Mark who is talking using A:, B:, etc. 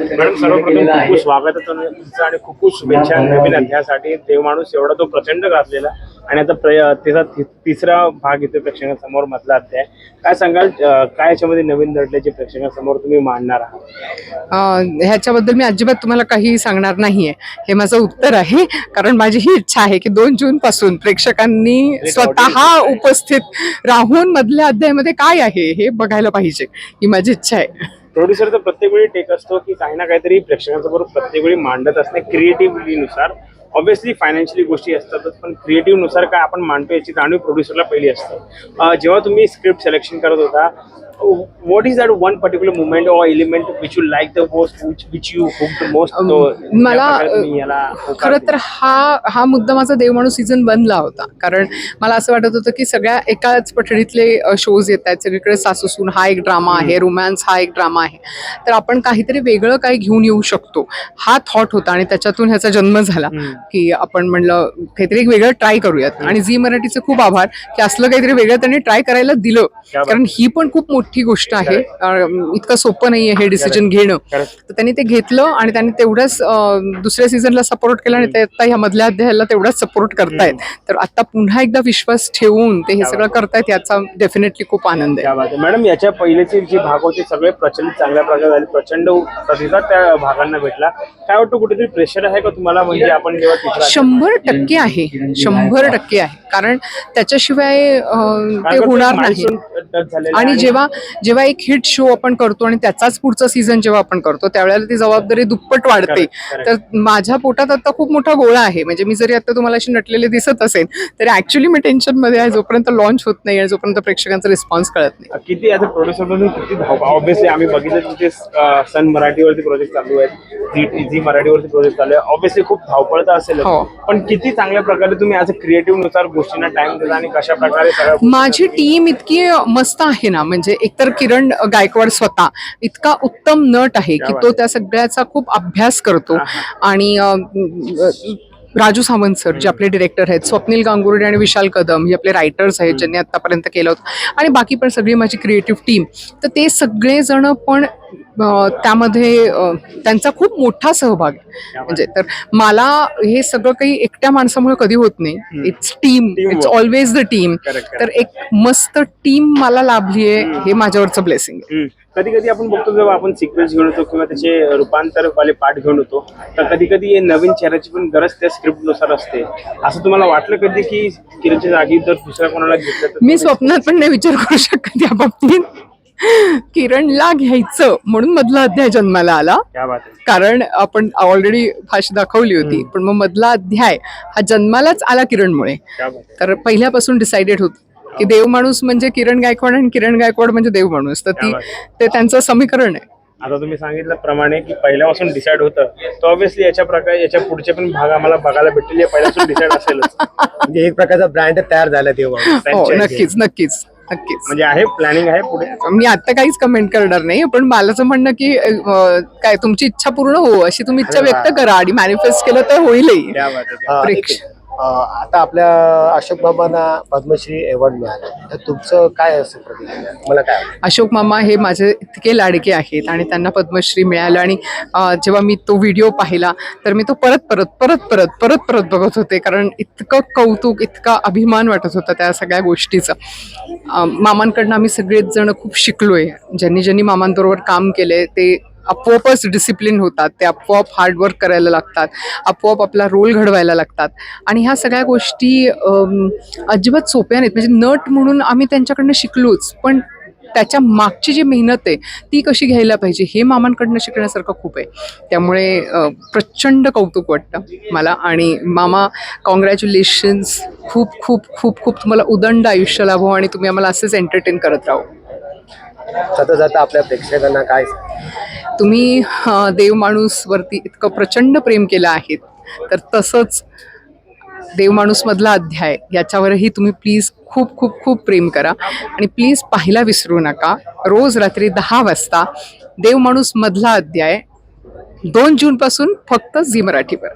A: Madam सर्वप्रथम खूप खूप स्वागत तुमचं आणि खूप खूप शुभेच्छा नवीन अध्यायासाठी देव माणूस एवढा तो प्रचंड गाजलेला. आणि आता प्र- त्याचा तिसरा भाग येतो प्रेक्षकांसमोर मधला अध्याय. काय सांगाल काय याच्यामध्ये नवीन दडल्याचे प्रेक्षकांसमोर तुम्ही मांडणार आहात?
B: अं, ह्याच्याबद्दल मी अजिबात तुम्हाला काही सांगणार नाहीये. हे माझं उत्तर आहे. कारण माझी ही इच्छा आहे की दोन जून पासून प्रेक्षकांनी स्वतः उपस्थित राहून मधल्या अध्यायामध्ये काय आहे हे बघायला पाहिजे. ही माझी इच्छा आहे.
A: प्रोड्युसरचा प्रत्येक वेळी टेक असतो की काही ना काहीतरी प्रेक्षकांसमोर प्रत्येक वेळी मांडत असणे क्रिएटिव्हिटीनुसार ऑब्व्हियसली फायनान्शियली गोष्टी असतातच पण क्रिएटिव्हनुसार काय आपण मांडतो याची जाणीव प्रोड्युसरला पहिली असते. जेव्हा तुम्ही स्क्रिप्ट सिलेक्शन करत होता what is that one particular movement or element which you like the most which you hook the most
B: मला खरं तर हा हा मुद्दा माझा देवमाणू सीझन बनला होता. कारण मला असं वाटत होतं की सगळ्या एकाच पठडीतले शोज येत आहेत. सगळीकडे सासूसून हा एक ड्रामा आहे. रोमॅन्स हा एक ड्रामा आहे. तर आपण काहीतरी वेगळं काही घेऊन येऊ शकतो. हा थॉट होता आणि त्याच्यातून ह्याचा जन्म झाला. की आपण म्हणलं काहीतरी एक वेगळं ट्राय करूयात. आणि झी मराठीचे खूप आभार की असलं काहीतरी वेगळं त्यांनी ट्राय करायला दिलं. कारण ही पण खूप मोठी गोष्ट आहे. इतकं सोपं नाहीये हे डिसिजन घेणं. तर त्यांनी ते घेतलं आणि त्यांनी तेवढंच अं, दुसऱ्या सीझनला सपोर्ट केला आणि ते आता ह्या मधल्या अध्यायाला तेवढाच सपोर्ट करतायत. तर आता पुन्हा एकदा विश्वास ठेवून ते हे सगळं करतायत याचा डेफिनेटली खूप आनंद आहे.
A: आहे. मॅडम याच्या पहिलेचे जे भाग होते सगळे प्रचलित चांगल्या प्रकारे झाले. प्रचंड प्रतिसाद त्या भागांना भेटला. काय वाटतं कुठेतरी प्रेशर आहे का तुम्हाला? म्हणजे आपण जेव्हा
B: शंभर टक्के आहे. शंभर टक्के आहे. कारण त्याच्याशिवाय ते होणार नाही. आणि जेव्हा जेव्हा एक हिट शो आपण करतो आणि त्याचाच पुढचा सीझन जेव्हा आपण करतो त्यावेळेला ती जबाबदारी दुप्पट वाढते. तर माझ्या पोटात आता खूप मोठा गोळा आहे. म्हणजे मी जरी आता तुम्हाला अशी नटलेले दिसत असेल तरी ऍक्च्युली मी टेन्शनमध्ये आहे. जोपर्यंत लॉन्च होत नाही आणि जोपर्यंत प्रेक्षकांचा रिस्पॉन्स कळत नाही.
A: किती आता प्रोड्युसर मधून किती ऑब्व्हियसली आम्ही बघितलं अं, सन मराठीवरती प्रोजेक्ट चालू आहेत. झी झी मराठीवरती प्रोजेक्ट चालू आहे. ऑब्व्हियसली खूप धावपळ तर असेल
B: हो.
A: पण किती चांगल्या प्रकारे तुम्ही आज क्रिएटिव्हनुसार गोष्टींना टाइम देता आणि कशा प्रकारे
B: माझी टीम इतकी मस्त आहे ना म्हणजे एकतर किरण गायकवाड स्वतः इतका उत्तम नट आहे की तो त्या सगळ्याचा खूप अभ्यास करतो. आणि राजू सावंत सर जे आपले डिरेक्टर आहेत स्वप्नील गांगुर्डे आणि विशाल कदम हे आपले रायटर्स आहेत ज्यांनी आतापर्यंत केलं होतं. आणि बाकी पण सगळी माझी क्रिएटिव्ह टीम तर ते सगळेजण पण त्यामध्ये त्यांचा खूप मोठा सहभाग आहे. म्हणजे तर मला हे सगळं काही एकट्या माणसामुळे कधी होत नाही. It's team. It's always the team. तर एक मस्त टीम मला लाभली आहे हे माझ्यावरचं ब्लेसिंग आहे.
A: कधी कधी आपण बघतो जेव्हा आपण सिक्वेन्स घेऊन येतो किंवा त्याचे रूपांतर वाले पाठ घेऊन येतो तर कधी कधी नवीन चेहऱ्याची पण गरज त्या स्क्रिप्टनुसार असते. असं तुम्हाला वाटलं कधी की किरणच्या जागी जर दुसऱ्या कोणाला घेतलं
B: मी स्वप्नात पण नाही विचार करू शकत या बाबतीत. किरणला घ्यायचं म्हणून मधला अध्याय जन्माला आला.
A: क्या बात आहे.
B: कारण आपण ऑलरेडी फाशी दाखवली होती पण मग मधला अध्याय हा जन्मालाच आला किरणमुळे.
A: क्या बात आहे.
B: तर पहिल्यापासून डिसाइडेड होत की देव माणूस म्हणजे किरण गायकवाड आणि किरण गायकवाड म्हणजे देव माणूस. तर ती ते त्यांचं समीकरण आहे.
A: आता तुम्ही सांगितल्याप्रमाणे की पहिल्यापासून डिसाईड होतं. तर ऑब्व्हियसली याच्या प्रकारे याच्या पुढचे पण भाग आम्हाला बघायला भेटतील. हे पहिल्यापासून डिसाईड असेलच.
C: म्हणजे एक प्रकारचा ब्रँड तयार झाला तेव्हा.
B: हो. नक्कीच नक्कीच. नक्कीच.
A: म्हणजे आहे प्लॅनिंग आहे पुढे?
B: मी आता काहीच कमेंट करणार नाही पण मला म्हणणं की अं, काय तुमची इच्छा पूर्ण हो अशी तुम्ही इच्छा व्यक्त करा आणि मॅनिफेस्ट केलं तर होईलही.
A: क्या बात आहे.
C: अं,
B: प्रेक्ष-
C: अं, आता आपल्या अशोक बाबांना पद्मश्री अवॉर्ड मिळाला. तर तुमचं काय असं प्रतिक्रिया? मला काय
B: अशोक मामा हे माझे इतके लाडके आहेत आणि त्यांना पद्मश्री मिळालं आणि जेव्हा मी तो व्हिडिओ पाहिला तर मी तो परत परत परत परत परत परत बघत होते कारण इतकं कौतुक इतका अभिमान वाटत होता त्या सगळ्या गोष्टीचा. मामांकडनं आम्ही सगळेच जण खूप शिकलोय. ज्यांनी ज्यांनी मामांबरोबर काम केलंय ते आपोआपच डिसिप्लिन होतात ते आपोआप हार्डवर्क करायला लागतात आपोआप आपला रोल घडवायला लागतात. आणि ह्या सगळ्या गोष्टी अजिबात सोप्या नाहीत. म्हणजे नट म्हणून आम्ही त्यांच्याकडनं शिकलोच पण त्याच्या मागची जी मेहनत आहे ती कशी घ्यायला पाहिजे हे मामांकडनं शिकण्यासारखं खूप आहे. त्यामुळे प्रचंड कौतुक वाटतं मला. आणि मामा कॉंग्रॅच्युलेशन्स खूप खूप खूप खूप तुम्हाला उदंड आयुष्य लाभो आणि तुम्ही आम्हाला असेच एंटरटेन करत राहू.
C: जाता जाता आपल्या प्रेक्षकांना काय
B: तुम्ही अ, देव माणूसवरती इतकं प्रचंड प्रेम केलं आहे तर तसंच देवमाणूसमधला अध्याय याच्यावरही तुम्ही प्लीज खूप खूप खूप प्रेम करा. आणि प्लीज पाहायला विसरू नका रोज रात्री दहा वाजता देव माणूस मधला अध्याय दोन जूनपासून फक्त झी मराठीवर.